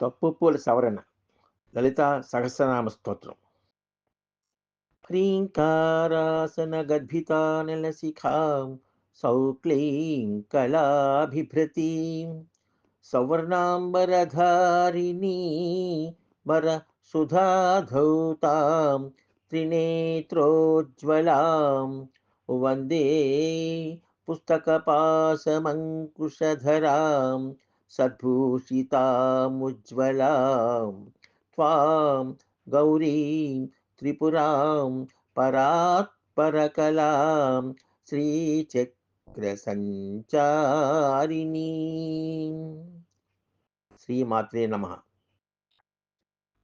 తప్పుపూల సవరణ. లలిత సహస్రనామ స్తోత్రం. హ్రీంకారాసన గర్భితానలశిఖాం సౌక్లీం కళాభిభృతీం. సవర్ణాంబరధారిణీ వర సుధాధౌతాం త్రినేత్రోజ్వలాం. వందే పుస్తకపాశమంకుశధరాం సద్భూషితాముజ్వలాం. త్వాం గౌరీం త్రిపురాం పరాత్పరకలాం శ్రీచక్రసంచారిణీ. శ్రీమాత్రే నమ.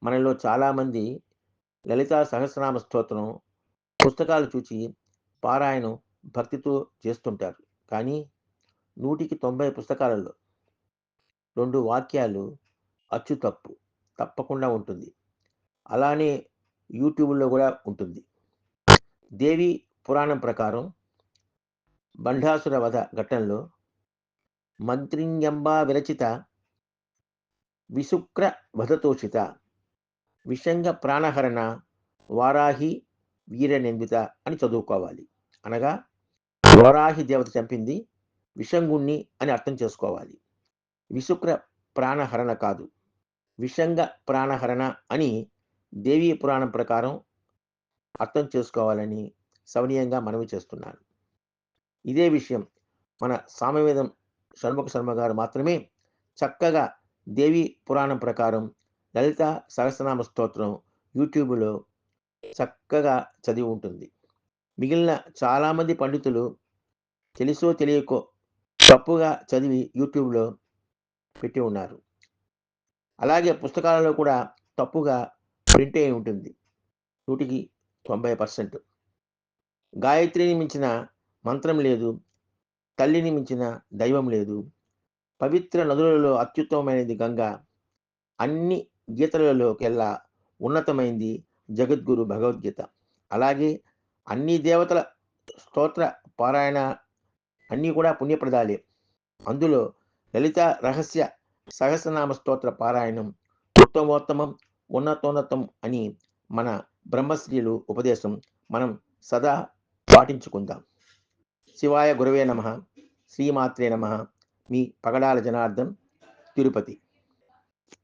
మనలో చాలామంది లలితా సహస్రనామ స్తోత్రం పుస్తకాలు చూచి పారాయణం భక్తితో చేస్తుంటారు. కానీ నూటికి తొంభై పుస్తకాలలో రెండు వాక్యాలు అచ్చు తప్పు తప్పకుండా ఉంటుంది. అలానే యూట్యూబ్లో కూడా ఉంటుంది. దేవి పురాణం ప్రకారం బండాసుర వధ ఘట్టంలో మంత్రింగంబా విరచిత విశుక్ర వధతోషిత విషంగ ప్రాణహరణ వారాహి వీరనిందిత అని చదువుకోవాలి. అనగా వారాహి దేవత చంపింది విషంగుణ్ణి అని అర్థం చేసుకోవాలి. విశుక్ర ప్రాణహరణ కాదు. విషంగ ప్రాణహరణ అని దేవీ పురాణం ప్రకారం అర్థం చేసుకోవాలని సవనీయంగా మనవి చేస్తున్నాను ఇదే విషయం మన సామవేదం షణ్ముఖ శర్మ గారు మాత్రమే చక్కగా దేవి పురాణం ప్రకారం లలిత సహస్రనామ స్తోత్రం యూట్యూబ్లో చక్కగా చదివి ఉంటుంది. మిగిలిన చాలామంది పండితులు తెలుసో తెలియకో తప్పుగా చదివి యూట్యూబ్లో పెట్టి ఉన్నారు. అలాగే పుస్తకాలలో కూడా తప్పుగా ప్రింట్ అయి ఉంటుంది. నూటికి తొంభై పర్సెంట్. గాయత్రిని మించిన మంత్రం లేదు. తల్లిని మించిన దైవం లేదు. పవిత్ర నదులలో అత్యుత్తమమైనది గంగ. అన్ని గీతలలోకెల్లా ఉన్నతమైంది జగద్గురు భగవద్గీత. అలాగే అన్ని దేవతల స్తోత్ర పారాయణ అన్నీ కూడా పుణ్యప్రదాలే. అందులో లలిత రహస్య సహస్రనామ స్తోత్ర పారాయణం ఉత్తమోత్తమం ఉన్నతోన్నతం అని మన బ్రహ్మశ్రీలు ఉపదేశం మనం సదా పాటించుకుందాం. శివాయ గురవే నమ. శ్రీమాత్రే నమ. మీ పగడాల జనార్దన్ తిరుపతి.